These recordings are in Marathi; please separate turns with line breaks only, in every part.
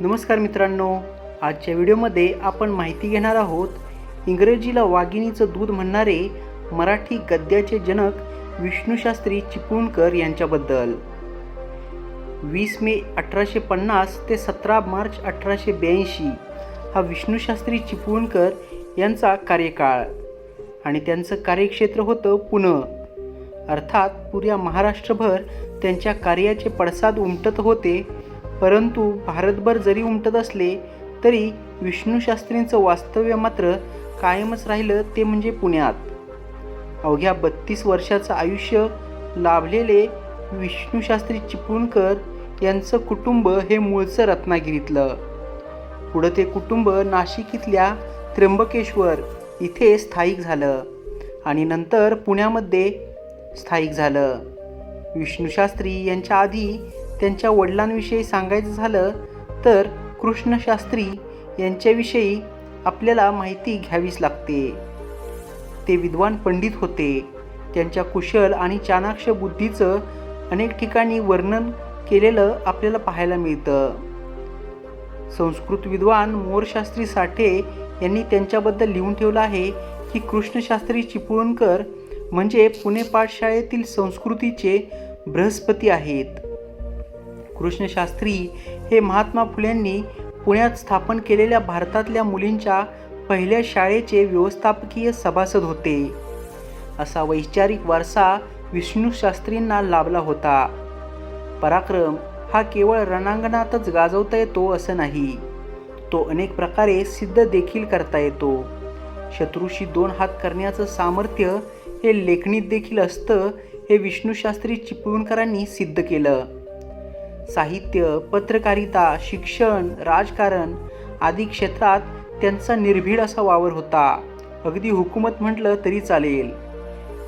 नमस्कार मित्रांनो आजच्या व्हिडिओमध्ये आपण माहिती घेणार आहोत इंग्रजीला वाघिणीचं दूध म्हणणारे मराठी गद्याचे जनक विष्णूशास्त्री चिपळूणकर यांच्याबद्दल. वीस मे अठराशे पन्नास ते सतरा मार्च अठराशे ब्याऐंशी हा विष्णूशास्त्री चिपळूणकर यांचा कार्यकाळ आणि त्यांचं कार्यक्षेत्र होतं पुणे. अर्थात पुऱ्या महाराष्ट्रभर त्यांच्या कार्याचे पडसाद उमटत होते परंतु भारतभर जरी उमटत असले तरी विष्णूशास्त्रींचं वास्तव्य मात्र कायमच राहिलं ते म्हणजे पुण्यात. अवघ्या बत्तीस वर्षाचं आयुष्य लाभलेले विष्णूशास्त्री चिपळूणकर यांचं कुटुंब हे मूळचं रत्नागिरीतलं. पुढं ते कुटुंब नाशिक इथल्या त्र्यंबकेश्वर इथे स्थायिक झालं आणि नंतर पुण्यामध्ये स्थायिक झालं. विष्णूशास्त्री यांच्या आधी त्यांच्या वडिलांविषयी सांगायचं झालं तर कृष्णशास्त्री यांच्याविषयी आपल्याला माहिती घ्यावीच लागते. ते विद्वान पंडित होते. त्यांच्या कुशल आणि चाणाक्ष बुद्धीचं अनेक ठिकाणी वर्णन केलेलं आपल्याला पाहायला मिळतं. संस्कृत विद्वान मोरशास्त्री साठे यांनी त्यांच्याबद्दल लिहून ठेवलं आहे की कृष्णशास्त्री चिपळूणकर म्हणजे पुणे पाठशाळेतील संस्कृतीचे बृहस्पती आहेत. कृष्णशास्त्री हे महात्मा फुलेंनी पुण्यात स्थापन केलेल्या भारतातल्या मुलींच्या पहिल्या शाळेचे व्यवस्थापकीय सभासद होते. असा वैचारिक वारसा विष्णू शास्त्रींना लाभला होता. पराक्रम हा केवळ रणांगणातच गाजवता येतो असं नाही. तो अनेक प्रकारे सिद्ध देखील करता येतो. शत्रूशी दोन हात करण्याचं सामर्थ्य हे लेखणीत देखील असतं हे विष्णूशास्त्री चिपळूणकरांनी सिद्ध केलं. साहित्य पत्रकारिता शिक्षण राजकारण आदी क्षेत्रात त्यांचा निर्भीड असा वावर होता. अगदी हुकूमत म्हटलं तरी चालेल.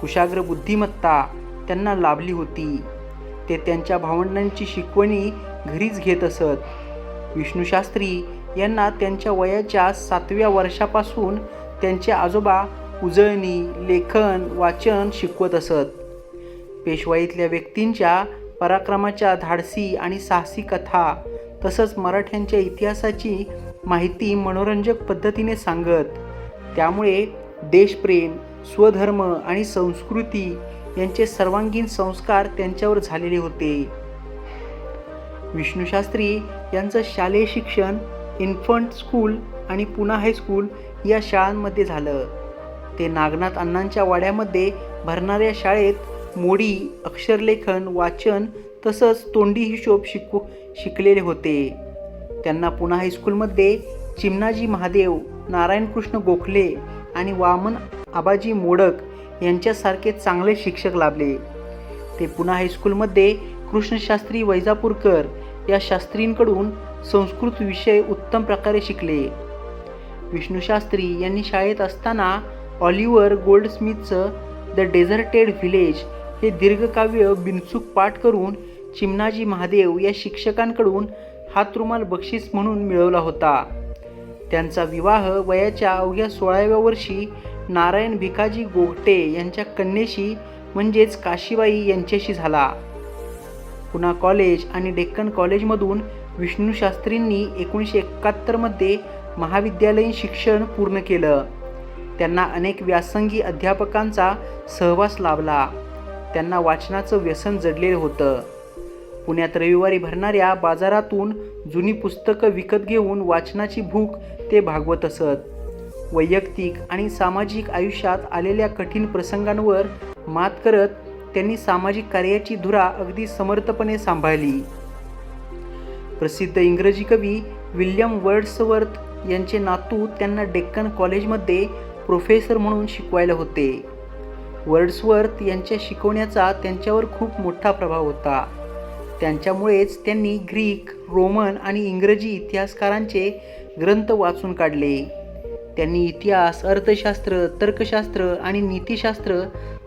कुशाग्र बुद्धिमत्ता त्यांना लाभली होती. ते त्यांच्या भावंडांची शिकवणी घरीच घेत असत. विष्णूशास्त्री यांना त्यांच्या वयाच्या सातव्या वर्षापासून त्यांचे आजोबा उजळणी लेखन वाचन शिकवत असत. पेशवाईतल्या व्यक्तींच्या पराक्रमाच्या धाडसी आणि साहसी कथा तसंच मराठ्यांच्या इतिहासाची माहिती मनोरंजक पद्धतीने सांगत. त्यामुळे देशप्रेम स्वधर्म आणि संस्कृती यांचे सर्वांगीण संस्कार त्यांच्यावर झालेले होते. विष्णूशास्त्री यांचं शालेय शिक्षण इन्फंट स्कूल आणि पुना हायस्कूल या शाळांमध्ये झालं. ते नागनाथ अण्णांच्या वाड्यामध्ये भरणाऱ्या शाळेत मोडी अक्षरलेखन वाचन तसंच तोंडी हिशोब शिकू शिकलेले होते. त्यांना पुना हायस्कूलमध्ये चिमनाजी महादेव नारायणकृष्ण गोखले आणि वामन आबाजी मोडक यांच्यासारखे चांगले शिक्षक लाभले. ते पुना हायस्कूलमध्ये कृष्णशास्त्री वैजापूरकर या शास्त्रींकडून संस्कृत विषय उत्तम प्रकारे शिकले. विष्णूशास्त्री यांनी शाळेत असताना ऑलिव्हर गोल्डस्मिथचं द डेझर्टेड व्हिलेज हे दीर्घकाव्य बिनचूक पाठ करून चिमणाजी महादेव या शिक्षकांकडून हातरुमाल बक्षीस म्हणून मिळवला होता. त्यांचा विवाह वयाच्या अवघ्या सोळाव्या वर्षी नारायण भिकाजी गोगटे यांच्या कन्येशी म्हणजेच काशीबाई यांच्याशी झाला. पुणा कॉलेज आणि डेक्कन कॉलेजमधून विष्णू शास्त्रींनी एकोणीसशे एकाहत्तरमध्ये महाविद्यालयीन शिक्षण पूर्ण केलं. त्यांना अनेक व्यासंगी अध्यापकांचा सहवास लाभला. त्यांना वाचनाचं व्यसन जडलेलं होतं. पुण्यात रविवारी भरणाऱ्या बाजारातून जुनी पुस्तकं विकत घेऊन वाचनाची भूक ते भागवत असत. वैयक्तिक आणि सामाजिक आयुष्यात आलेल्या कठीण प्रसंगांवर मात करत त्यांनी सामाजिक कार्याची धुरा अगदी समर्थपणे सांभाळली. प्रसिद्ध इंग्रजी कवी विल्यम वर्ड्सवर्थ यांचे नातू त्यांना डेक्कन कॉलेजमध्ये प्रोफेसर म्हणून शिकवायला होते. वर्ड्सवर्थ यांच्या शिकवण्याचा त्यांच्यावर खूप मोठा प्रभाव होता. त्यांच्यामुळेच त्यांनी ग्रीक रोमन आणि इंग्रजी इतिहासकारांचे ग्रंथ वाचून काढले. त्यांनी इतिहास अर्थशास्त्र तर्कशास्त्र आणि नीतिशास्त्र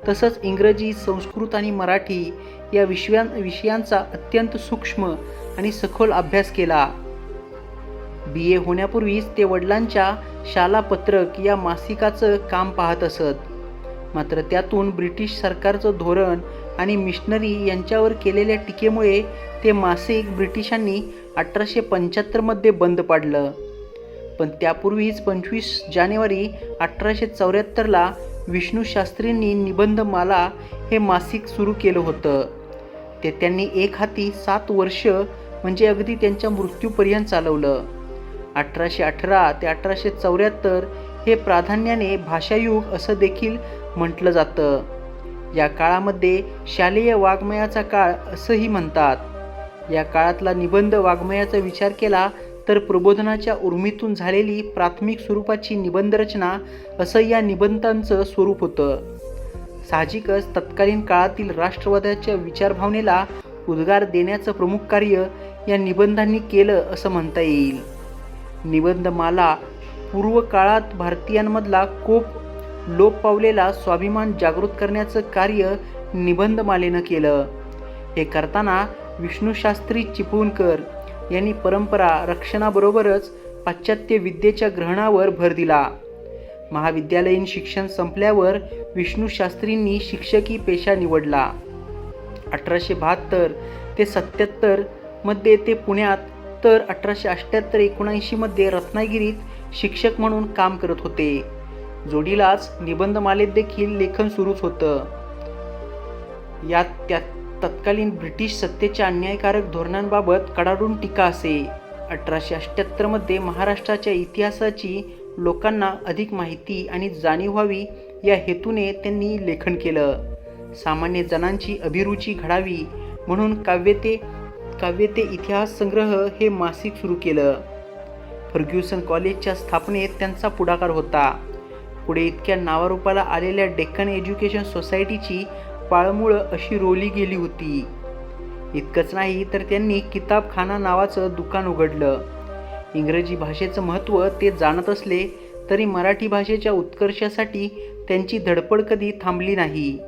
तसंच इंग्रजी संस्कृत आणि मराठी या विषयां विषयांचा अत्यंत सूक्ष्म आणि सखोल अभ्यास केला. बी ए होण्यापूर्वीच ते वडिलांच्या शाला पत्रक या मासिकाचं काम पाहत असत. मात्र त्यातून ब्रिटिश सरकारचं धोरण आणि मिशनरी यांच्यावर केलेल्या टीकेमुळे ते मासिक ब्रिटिशांनी अठराशे पंच्याहत्तरमध्ये बंद पाडलं. पण त्यापूर्वीच पंचवीस जानेवारी अठराशे चौऱ्याहत्तरला विष्णू शास्त्रींनी निबंधमाला हे मासिक सुरू केलं होतं. ते त्यांनी एक हाती सात वर्ष म्हणजे अगदी त्यांच्या मृत्यूपर्यंत चालवलं. अठराशे अठरा ते अठराशे चौऱ्याहत्तर हे प्राधान्याने भाषायुग असं देखील म्हटलं जातं. या काळामध्ये शालेय वाङ्मयाचा काळ असंही म्हणतात. या काळातला निबंध वाङ्मयाचा विचार केला तर प्रबोधनाच्या उर्मीतून झालेली प्राथमिक स्वरूपाची निबंधरचना असं या निबंधांचं स्वरूप होतं. साहजिकच तत्कालीन काळातील राष्ट्रवादाच्या विचारभावनेला उद्गार देण्याचं प्रमुख कार्य या निबंधांनी केलं असं म्हणता येईल. निबंधमाला पूर्व काळात भारतीयांमधला कोप लोप पावलेला स्वाभिमान जागृत करण्याचं कार्य निबंधमालेनं केलं. हे करताना विष्णूशास्त्री चिपळूणकर यांनी परंपरा रक्षणाबरोबरच पाश्चात्य विद्येच्या ग्रहणावर भर दिला. महाविद्यालयीन शिक्षण संपल्यावर विष्णूशास्त्रींनी शिक्षकी पेशा निवडला. अठराशे बहात्तर ते सत्याहत्तरमध्ये ते पुण्यात तर अठराशे अठ्ठ्याहत्तर एकोणऐंशीमध्ये रत्नागिरीत शिक्षक म्हणून काम करत होते. जोडीलाच निबंधमालेत देखील लेखन सुरूच होतं. यात त्या तत्कालीन ब्रिटिश सत्तेच्या अन्यायकारक धोरणांबाबत कडाडून टीका असे. अठराशे अठ्ठ्याहत्तरमध्ये महाराष्ट्राच्या इतिहासाची लोकांना अधिक माहिती आणि जाणीव व्हावी या हेतूने त्यांनी लेखन केलं. सामान्य जणांची अभिरुची घडावी म्हणून काव्य ते काव्य ते इतिहास संग्रह हे मासिक सुरू केलं. फर्ग्युसन कॉलेजच्या स्थापनेत त्यांचा पुढाकार होता. पुढे इतक्या नावारूपाला आलेल्या डेक्कन एज्युकेशन सोसायटीची पाळमुळं अशी रोली गेली होती. इतकंच नाही तर त्यांनी किताबखाना नावाचं दुकान उघडलं. इंग्रजी भाषेचं महत्त्व ते जाणत असले तरी मराठी भाषेच्या उत्कर्षासाठी त्यांची धडपड कधी थांबली नाही.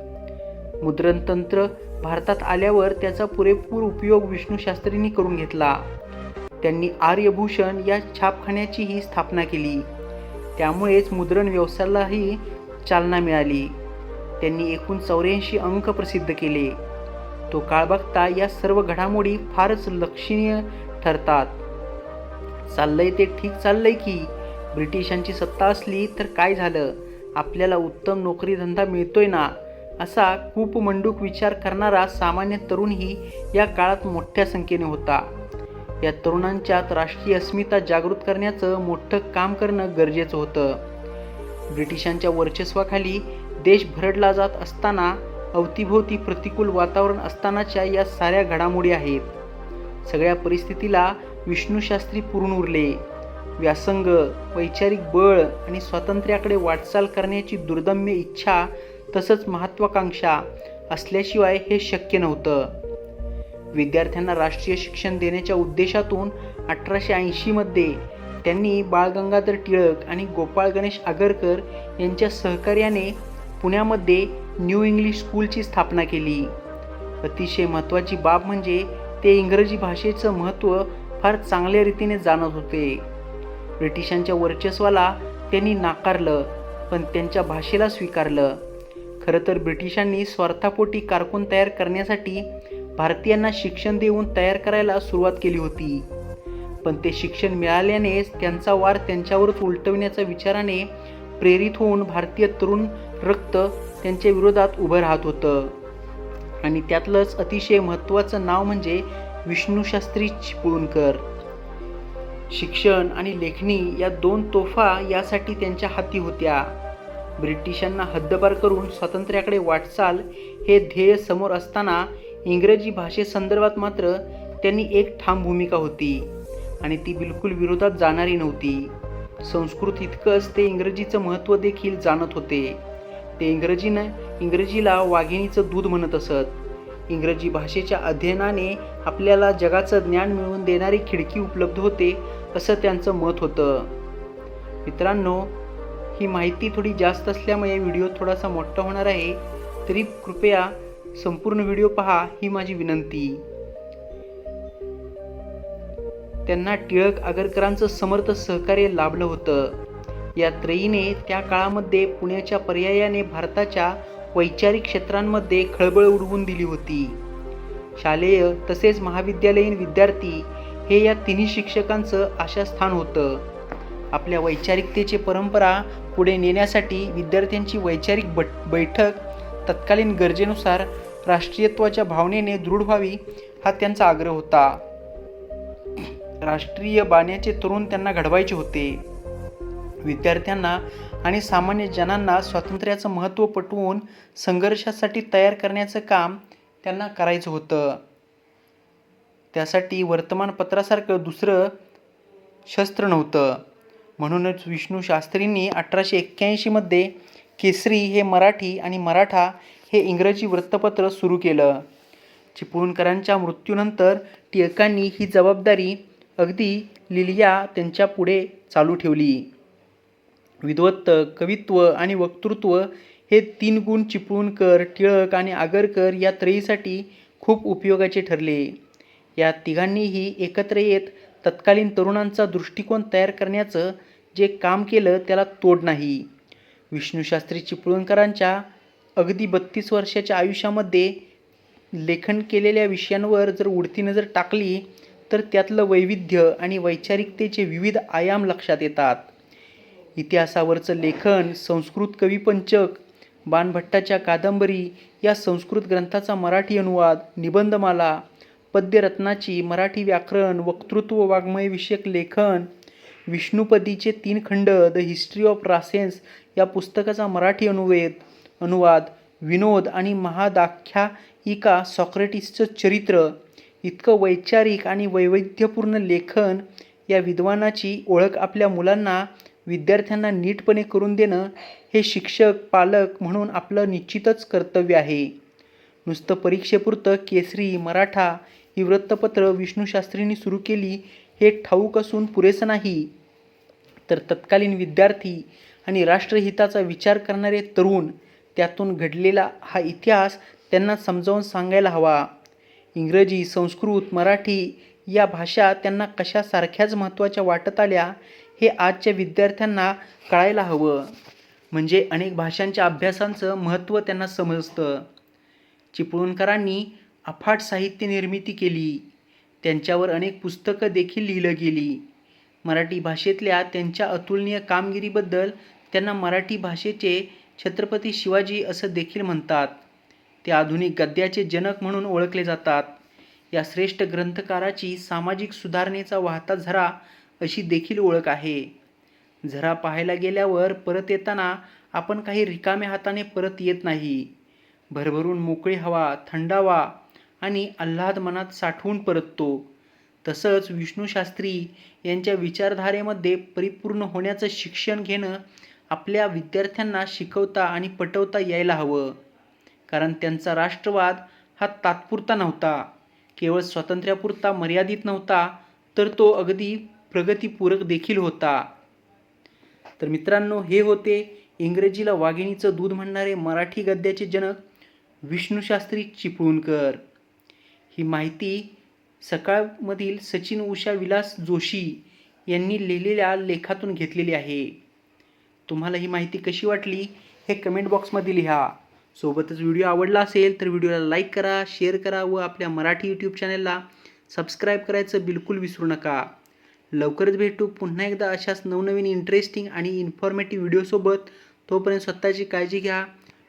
मुद्रणतंत्र भारतात आल्यावर त्याचा पुरेपूर उपयोग विष्णूशास्त्रींनी करून घेतला. त्यांनी आर्यभूषण या छापखान्याचीही स्थापना केली. त्यामुळेच मुद्रण व्यवसायालाही चालना मिळाली. त्यांनी एकूण चौऱ्याऐंशी अंक प्रसिद्ध केले. तो काळ बघता या सर्व घडामोडी फारच लक्षणीय ठरतात. चाललंय ते ठीक चाललंय की ब्रिटिशांची सत्ता असली तर काय झालं? आपल्याला उत्तम नोकरी धंदा मिळतोय ना? असा कूपमंडूक विचार करणारा सामान्य तरुणही या काळात मोठ्या संख्येने होता. या तरुणांच्यात राष्ट्रीय अस्मिता जागृत करण्याचं मोठं काम करणं गरजेचं होतं. ब्रिटिशांच्या वर्चस्वाखाली देश भरडला जात असताना अवतीभोवती प्रतिकूल वातावरण असतानाच्या या साऱ्या घडामोडी आहेत. सगळ्या परिस्थितीला विष्णूशास्त्री पुरून उरले. व्यासंग वैचारिक बळ आणि स्वातंत्र्याकडे वाटचाल करण्याची दुर्दम्य इच्छा तसंच महत्त्वाकांक्षा असल्याशिवाय हे शक्य नव्हतं. विद्यार्थ्यांना राष्ट्रीय शिक्षण देण्याच्या उद्देशातून अठराशे ऐंशीमध्ये त्यांनी बाळ गंगाधर टिळक आणि गोपाळ गणेश आगरकर यांच्या सहकार्याने पुण्यामध्ये न्यू इंग्लिश स्कूलची स्थापना केली. अतिशय महत्त्वाची बाब म्हणजे ते इंग्रजी भाषेचं महत्त्व फार चांगल्या रीतीने जाणत होते. ब्रिटिशांच्या वर्चस्वाला त्यांनी नाकारलं पण त्यांच्या भाषेला स्वीकारलं. खरं तर ब्रिटिशांनी स्वार्थापोटी कारकून तयार करण्यासाठी भारतीयांना शिक्षण देऊन तयार करायला सुरुवात केली होती. पण ते शिक्षण मिळाल्यानेच त्यांचा वार त्यांच्यावरच उलटविण्याच्या विचाराने प्रेरित होऊन भारतीय तरुण रक्त त्यांच्या विरोधात उभं राहत होतं. आणि त्यातलंच अतिशय महत्त्वाचं नाव म्हणजे विष्णूशास्त्री चिपळूणकर. शिक्षण आणि लेखणी या दोन तोफा यासाठी त्यांच्या हाती होत्या. ब्रिटिशांना हद्दपार करून स्वातंत्र्याकडे वाटचाल हे ध्येय समोर असताना इंग्रजी भाषेसंदर्भात मात्र त्यांनी एक ठाम भूमिका होती. आणि ती बिलकुल विरोधात जाणारी नव्हती. संस्कृत इतकंच ते इंग्रजीचं महत्त्व देखील जाणत होते. ते इंग्रजीनं इंग्रजीला वाघिणीचं दूध म्हणत असत. इंग्रजी भाषेच्या अध्ययनाने आपल्याला जगाचं ज्ञान मिळवून देणारी खिडकी उपलब्ध होते असं त्यांचं मत होतं. मित्रांनो ही माहिती थोडी जास्त असल्यामुळे व्हिडिओ थोडासा मोठा होणार आहे. तरी कृपया संपूर्ण व्हिडिओ पहा ही माझी विनंती. त्यांना टिळक आगरकरांचं समर्थ सहकार्य लाभलं होतं. या त्रयीने त्या काळामध्ये पुण्याच्या पर्यायाने भारताच्या वैचारिक क्षेत्रांमध्ये खळबळ उडवून दिली होती. शालेय तसेच महाविद्यालयीन विद्यार्थी हे या तिन्ही शिक्षकांचं आशास्थान होतं. आपल्या वैचारिकतेची परंपरा पुढे नेण्यासाठी विद्यार्थ्यांची वैचारिक बट बैठक तत्कालीन गरजेनुसार राष्ट्रीयत्वाच्या भावनेने दृढ व्हावी हा त्यांचा आग्रह होता. राष्ट्रीय बाण्याचे तरुण त्यांना घडवायचे होते. विद्यार्थ्यांना आणि सामान्य जनांना स्वातंत्र्याचं महत्त्व पटवून संघर्षासाठी तयार करण्याचं काम त्यांना करायचं होतं. त्यासाठी वर्तमानपत्रासारखं दुसरं शस्त्र नव्हतं. म्हणूनच विष्णू शास्त्रींनी अठराशे एक्क्याऐंशीमध्ये केसरी हे मराठी आणि मराठा हे इंग्रजी वृत्तपत्र सुरू केलं. चिपळूणकरांच्या मृत्यूनंतर टिळकांनी ही जबाबदारी अगदी लिलिया त्यांच्या पुढे चालू ठेवली. विद्वत्त कवित्व आणि वक्तृत्व हे तीन गुण चिपळूणकर टिळक आणि आगरकर या त्रयीसाठी खूप उपयोगाचे ठरले. या तिघांनीही एकत्र येत तत्कालीन तरुणांचा दृष्टिकोन तयार करण्याचं जे काम केलं त्याला तोड नाही. विष्णूशास्त्री चिपळूणकरांच्या अगदी बत्तीस वर्षाच्या आयुष्यामध्ये लेखन केलेल्या विषयांवर जर उडती नजर टाकली तर त्यातलं वैविध्य आणि वैचारिकतेचे विविध आयाम लक्षात येतात. इतिहासावरचं लेखन संस्कृत कविपंचक बाणभट्टाच्या कादंबरी या संस्कृत ग्रंथाचा मराठी अनुवाद निबंधमाला पद्यरत्नाची मराठी व्याकरण वक्तृत्व वाङ्मयविषयक लेखन विष्णुपदीचे तीन खंड द हिस्ट्री ऑफ रासेन्स या पुस्तकाचा मराठी अनुवेद अनुवाद विनोद आणि महादाख्यायिका सॉक्रेटिसचं चरित्र इतकं वैचारिक आणि वैविध्यपूर्ण लेखन या विद्वानाची ओळख आपल्या मुलांना विद्यार्थ्यांना नीटपणे करून देणं हे शिक्षक पालक म्हणून आपलं निश्चितच कर्तव्य आहे. नुसतं परीक्षेपुरतं केसरी मराठा ही वृत्तपत्र विष्णूशास्त्रींनी सुरू केली हे ठाऊक असून पुरेसं नाही. तर तत्कालीन विद्यार्थी आणि राष्ट्रहिताचा विचार करणारे तरुण त्यातून घडलेला हा इतिहास त्यांना समजावून सांगायला हवा. इंग्रजी संस्कृत मराठी या भाषा त्यांना कशा सारख्याच महत्त्वाच्या वाटत आल्या हे आजच्या विद्यार्थ्यांना कळायला हवं. म्हणजे अनेक भाषांच्या अभ्यासांचं महत्त्व त्यांना समजतं. चिपळूणकरांनी अफाट साहित्य निर्मिती केली. त्यांच्यावर अनेक पुस्तकं देखील लिहिलं गेली. मराठी भाषेतल्या त्यांच्या अतुलनीय कामगिरीबद्दल त्यांना मराठी भाषेचे छत्रपती शिवाजी असं देखील म्हणतात. ते आधुनिक गद्याचे जनक म्हणून ओळखले जातात. या श्रेष्ठ ग्रंथकाराची सामाजिक सुधारणेचा वाहता झरा अशी देखील ओळख आहे. झरा पाहायला गेल्यावर परत येताना आपण काही रिकाम्या हाताने परत येत नाही. भरभरून मोकळी हवा थंडावा आणि आल्हाद मनात साठवून परततो. तसंच विष्णूशास्त्री यांच्या विचारधारेमध्ये परिपूर्ण होण्याचं शिक्षण घेणं आपल्या विद्यार्थ्यांना शिकवता आणि पटवता यायला हवं. कारण त्यांचा राष्ट्रवाद हा तात्पुरता नव्हता. केवळ स्वातंत्र्यापुरता मर्यादित नव्हता तर तो अगदी प्रगतीपूरक देखील होता. तर मित्रांनो हे होते इंग्रजीला वाघिणीचं दूध म्हणणारे मराठी गद्याचे जनक विष्णूशास्त्री चिपळूणकर. ही माहिती सकाळमधील सचिन उषा विलास जोशी यांनी लिहिलेल्या लेखातून घेतलेली आहे. तुम्हाला ही माहिती कशी वाटली हे कमेंट बॉक्समध्ये लिहा. सोबतच व्हिडिओ आवडला असेल तर व्हिडिओला लाईक करा शेअर करा व आपल्या मराठी यूट्यूब चॅनलला सबस्क्राईब करायचं बिलकुल विसरू नका. लवकरच भेटू पुन्हा एकदा अशाच नवनवीन इंटरेस्टिंग आणि इन्फॉर्मेटिव्ह व्हिडिओसोबत तोपर्यंत स्वतःची काळजी घ्या.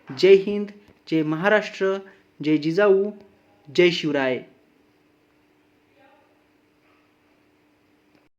जय हिंद जय महाराष्ट्र जय जिजाऊ जय शिवराय.